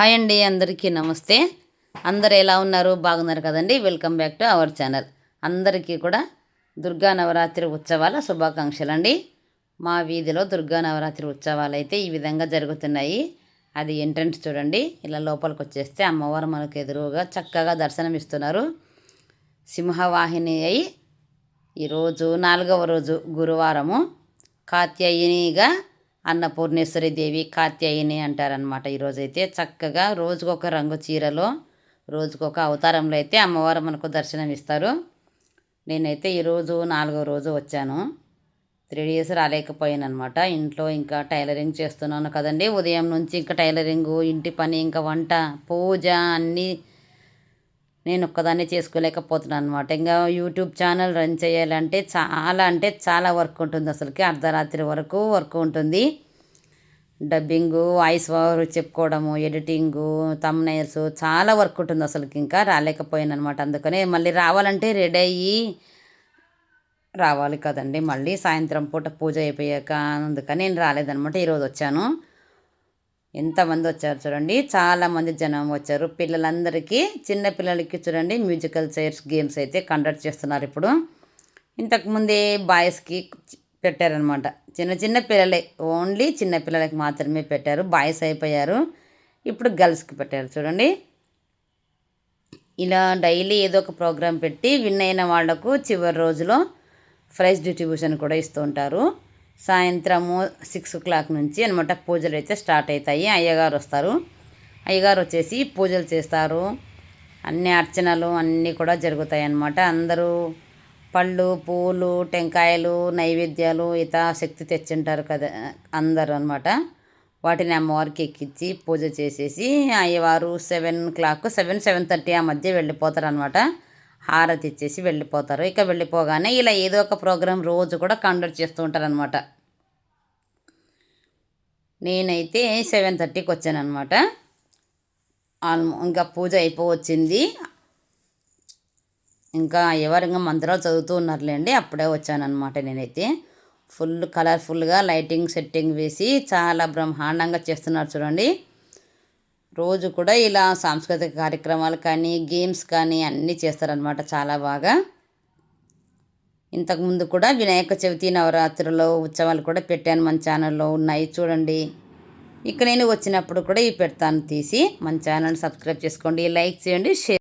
Hi అండి అందరికీ నమస్తే. అందరు ఎలా ఉన్నారు? బాగున్నారు కదండి? Welcome back to our channel అందరికీ కూడా దుర్గా నవరాత్రి ఉత్సవాల శుభాకాంక్షలు అండి మా వీధిలో దుర్గా నవరాత్రి ఉత్సవాలు అయితే ఈ విధంగా జరుగుతున్నాయి. అది ఎంట్రన్స్ చూడండి. ఇలా లోపలికి వచ్చేస్తే అమ్మవారు మనకు ఎదురుగా చక్కగా దర్శనం ఇస్తున్నారు. సింహవాహిని అయి ఈరోజు నాలుగవ రోజు గురువారము. కాత్యాయనిగా అన్నపూర్ణేశ్వరి దేవి కాత్యాయని అంటారనమాట ఈరోజైతే. చక్కగా రోజుకొక రంగు చీరలో రోజుకొక అవతారంలో అయితే అమ్మవారు మనకు దర్శనం ఇస్తారు నేనైతే ఈరోజు నాలుగో రోజు వచ్చాను. త్రీ డేస్ రాలేకపోయాను అనమాట ఇంట్లో ఇంకా టైలరింగ్ చేస్తున్నాను కదండి. ఉదయం నుంచి ఇంకా టైలరింగు ఇంటి పని ఇంకా వంట పూజ అన్నీ నేను ఒక్కదాన్ని చేసుకోలేకపోతున్నాను అనమాట ఇంకా యూట్యూబ్ ఛానల్ రన్ చేయాలంటే చాలా అంటే చాలా వర్క్ ఉంటుంది అసలుకి. అర్ధరాత్రి వరకు వర్క్ ఉంటుంది. డబ్బింగు వాయిస్ ఓవర్ చెప్పుకోవడము ఎడిటింగు తమ్నైల్స్ చాలా వర్క్ ఉంటుంది అసలుకి ఇంకా రాలేకపోయాను అనమాట అందుకనే మళ్ళీ రావాలంటే రెడీ అయ్యి రావాలి కదండి. మళ్ళీ సాయంత్రం పూట పూజ అయిపోయాక అందుకని నేను రాలేదనమాట ఈరోజు వచ్చాను. ఎంతమంది వచ్చారు చూడండి. చాలామంది జనం వచ్చారు. పిల్లలందరికీ చిన్న పిల్లలకి చూడండి మ్యూజికల్ చైర్స్ గేమ్స్ అయితే కండక్ట్ చేస్తున్నారు ఇప్పుడు. ఇంతకుముందే బాయ్స్కి పెట్టారనమాట. చిన్న చిన్న పిల్లలే. ఓన్లీ చిన్న పిల్లలకి మాత్రమే పెట్టారు. బాయ్స్ అయిపోయారు. ఇప్పుడు గర్ల్స్కి పెట్టారు. చూడండి. ఇలా డైలీ ఏదో ఒక ప్రోగ్రాం పెట్టి విన్ అయిన వాళ్ళకు చివరి రోజులో ప్రైజ్ డిస్ట్రిబ్యూషన్ కూడా ఇస్తూ ఉంటారు. సాయంత్రము సిక్స్ ఓ క్లాక్ నుంచి అనమాట పూజలు అయితే స్టార్ట్ అవుతాయి. అయ్యగారు వస్తారు. అయ్యగారు వచ్చేసి పూజలు చేస్తారు. అన్ని అర్చనలు అన్నీ కూడా జరుగుతాయి అన్నమాట. అందరూ పళ్ళు పూలు టెంకాయలు నైవేద్యాలు శక్తి తెచ్చింటారు కదా అందరూ అనమాట వాటిని అమ్మవారికి ఎక్కించి పూజ చేసేసి అయ్యవారు seven clock seven seven thirty ఆ మధ్య వెళ్ళిపోతారు అనమాట హారతి ఇచ్చేసి వెళ్ళిపోతారు. ఇక వెళ్ళిపోగానే ఇలా ఏదో ఒక ప్రోగ్రాం రోజు కూడా కండక్ట్ చేస్తూ ఉంటారనమాట నేనైతే సెవెన్ థర్టీకి వచ్చానమాట ఆల్మో ఇంకా పూజ అయిపోవచ్చింది ఇంకా ఎవరు ఇంకా మంత్రాలు చదువుతూ ఉన్నారులేండి అప్పుడే వచ్చానమాట నేనైతే. ఫుల్ కలర్ఫుల్గా లైటింగ్ సెట్టింగ్ వేసి చాలా బ్రహ్మాండంగా చేస్తున్నారు చూడండి. రోజు కూడా ఇలా సాంస్కృతిక కార్యక్రమాలు కానీ గేమ్స్ కానీ అన్నీ చేస్తారనమాట చాలా బాగా. ఇంతకుముందు కూడా వినాయక చవితి నవరాత్రులు ఉత్సవాలు కూడా పెట్టాను మన ఛానల్లో ఉన్నాయి చూడండి. ఇక నేను వచ్చినప్పుడు కూడా ఇవి పెడతాను తీసి. మన ఛానల్ సబ్స్క్రైబ్ చేసుకోండి లైక్ చేయండి షేర్